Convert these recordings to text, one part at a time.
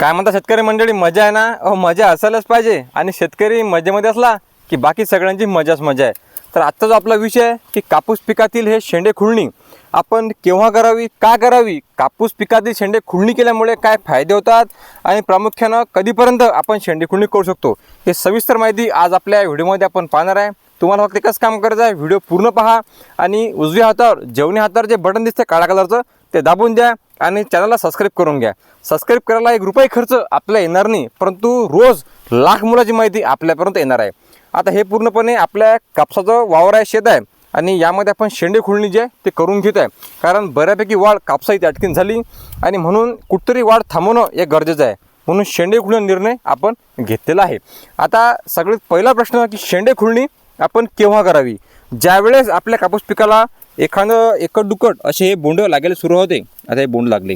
काय म्हणता शेतकरी मंडळी मजा आहे ना? अहो मजा असायलाच पाहिजे. आणि शेतकरी मजेमध्ये असला की बाकी सगळ्यांची मजाच मजा आहे. तर आजचा जो आपला विषय आहे की कापूस पिकातील हे शेंडे खुळणी. आपण केव्हा करावी का करावी? कापूस पिकातील शेंडे खुळणी केल्यामुळे काय फायदे होतात? आणि प्रामुख्यानं कधीपर्यंत आपण शेंडे खुळणी करू शकतो? हे सविस्तर माहिती आज आपल्या व्हिडिओमध्ये आपण पाहणार आहे. तुम्हाला फक्त एकच काम करायचं आहे व्हिडिओ पूर्ण पहा. आणि उजव्या हातावर जेवणी हातावर जे बटन दिसतं काळ्या कलरचं ते दाबून द्या. आणि चॅनलला सबस्क्राईब करून घ्या. सबस्क्राईब करायला एक रुपये खर्च आपल्याला येणार नाही परंतु रोज लाख मुलाची माहिती आपल्यापर्यंत येणार आहे. आता हे पूर्णपणे आपल्या कापसाचं वावर आहे शेत आहे आणि यामध्ये आपण शेंडे खुळणी जे आहे ते करून घेत आहे. कारण बऱ्यापैकी वाढ कापसाची अटकीन झाली आणि म्हणून कुठतरी वाढ थांबवणं हे गरजेचं आहे. म्हणून शेंडे खुळणी निर्णय आपण घेतलेला आहे. आता सगळ्यात पहिला प्रश्न की शेंडे खुळणी आपण केव्हा करावी? ज्यावेळेस आपल्या कापूस पिकाला एखादं एकट दुकट असे हे बोंड लागायला सुरू होते. आता हे बोंड लागले.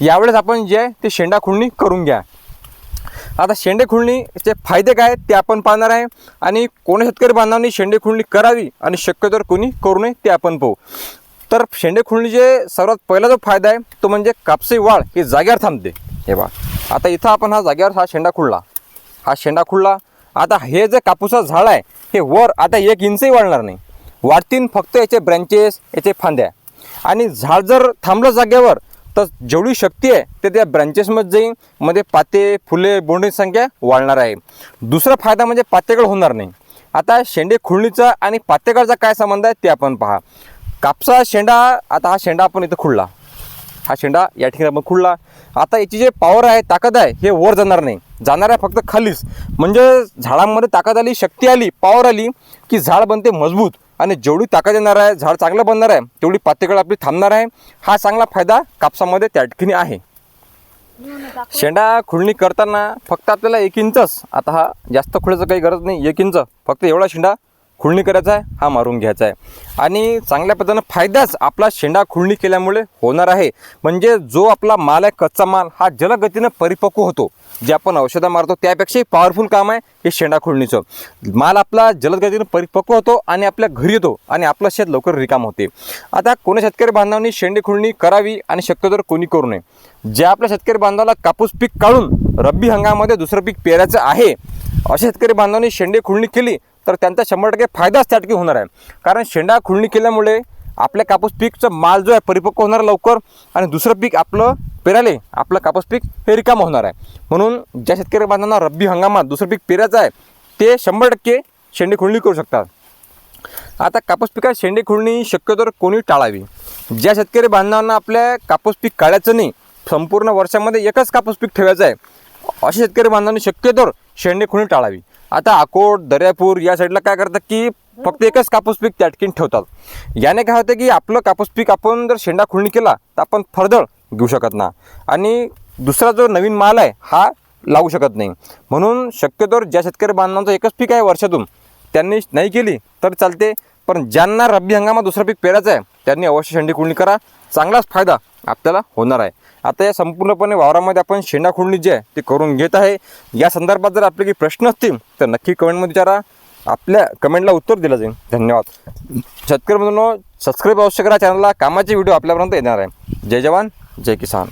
यावेळेस आपण जे आहे ते शेंडा खुळणी करून घ्या. आता शेंडे खुळणीचे फायदे काय ते आपण पाहणार आहे. आणि कोणी शेतकरी बांधवांनी शेंडे खुळणी करावी आणि शक्यतोवर कोणी करू नये ते आपण पाहू. तर शेंडे खुळणीचे सर्वात पहिला जो फायदा आहे तो म्हणजे कापसे वाढ ही जाग्यावर थांबते. हे बा आता इथं आपण हा जाग्यावर हा शेंडा खुळला. हा शेंडा खुळला. आता हे जे कापूसाचं झाड आहे हे वर आता एक इंचही वाढणार नाही. वाढतीन फक्त याचे ब्रँचेस याचे फांद्या आणि झाड जर थांबलं जागेवर तर जेवढी शक्ती आहे ते त्या ब्रँचेसमध्ये जाईन. मध्ये पाते फुले बोंडीची संख्या वाढणार आहे. दुसरा फायदा म्हणजे पातेगळ होणार नाही. आता शेंडे खुळणीचा आणि पातेगळचा काय संबंध आहे ते आपण पहा. कापसा शेंडा आता हा शेंडा आपण इथं खुडला हा शेंडा या ठिकाणी आपण खुडला आता याची जे पॉवर आहे ताकद आहे हे वर जाणार नाही. जाणार आहे फक्त खालीच. म्हणजे झाडांमध्ये ताकद आली शक्ती आली पॉवर आली की झाड बनते मजबूत. आणि जेवढी ताकद येणार आहे झाड चांगलं बनणार आहे तेवढी पातेकळ आपली थांबणार आहे. हा चांगला फायदा कापसामध्ये त्या ठिकाणी आहे. शेंडा खुळणी करताना फक्त आपल्याला एक इंचच आता हा जास्त खुळ्याचं काही गरज नाही एक इंच फक्त एवढा शेंडा खुळणी करायचा आहे हा मारून घ्यायचा आहे. आणि चांगल्या पद्धतीनं फायदाच आपला शेंडा खुळणी केल्यामुळे होणार आहे. म्हणजे जो आपला माल आहे कच्चा माल हा जलगतीनं परिपक्व होतो. जे आपण औषधं मारतो त्यापेक्षाही पॉवरफुल काम आहे हे शेंडा खुळणीचं. माल आपला जलदगतीनं परिपक्व होतो आणि आपल्या घरी येतो आणि आपलं शेत लवकर रिकाम होते. आता कोणी शेतकरी बांधवांनी शेंडे खुळणी करावी आणि शक्यतो कोणी करू नये. जे आपल्या शेतकरी बांधवाला कापूस पीक काढून रब्बी हंगामामध्ये दुसरं पीक पेरायचं आहे अशा शेतकरी बांधवांनी शेंडे खुळणी केली तर त्यांचा शंभर टक्के फायदाच त्या ठिकाणी होणार आहे. कारण शेंडा खुळणी केल्यामुळे आपल्या कापूस पीकचं माल जो आहे परिपक्व होणार लवकर आणि दुसरं पीक आपलं पेराले आपलं कापूस पीक हे रिकाम होणार आहे. म्हणून ज्या शेतकरी बांधवांना रब्बी हंगामात दुसरं पीक पेरायचं आहे ते शंभर टक्के शेंडी खुळणी करू शकतात. आता कापूस पिकात शेंडी खुळणी शक्यतोवर कोणी टाळावी? ज्या शेतकरी बांधवांना आपल्या कापूस पीक काढायचं नाही संपूर्ण वर्षामध्ये एकच कापूस पीक ठेवायचं आहे असे शेतकरी बांधवांनी शक्यतोवर शेंडे खुणी टाळावी. आता अकोट दर्यापूर या साईडला काय करतात की फक्त एकच कापूस पीक त्या ठिकाणी ठेवतात. याने काय होतं की आपलं कापूस पीक आपण जर शेंडा खुळणी केला तर आपण फरदळ घेऊ शकत ना. आणि दुसरा जो नवीन माल आहे हा लावू शकत नाही. म्हणून शक्यतोवर ज्या शेतकरी बांधवांचं एकच पीक आहे वर्षातून त्यांनी नाही केली तर चालते. पण ज्यांना रब्बी हंगामात दुसरं पीक पेरायचं आहे त्यांनी अवश्य शेंडी खुळणी करा. चांगलाच फायदा आपल्याला होणार आहे. आता या संपूर्णपणे वावरामध्ये आपण शेंडा खुळणी जी आहे ती करून घेत आहे. या संदर्भात जर आपले काही प्रश्न असतील तर नक्की कमेंटमध्ये विचारा. आपल्या कमेंटला उत्तर दिलं जाईल. धन्यवाद. शेतकरी म्हणून सबस्क्राईब अवश्य करा. चॅनलला कामाचे व्हिडिओ आपल्यापर्यंत येणार आहे. जय जवान जय किसान.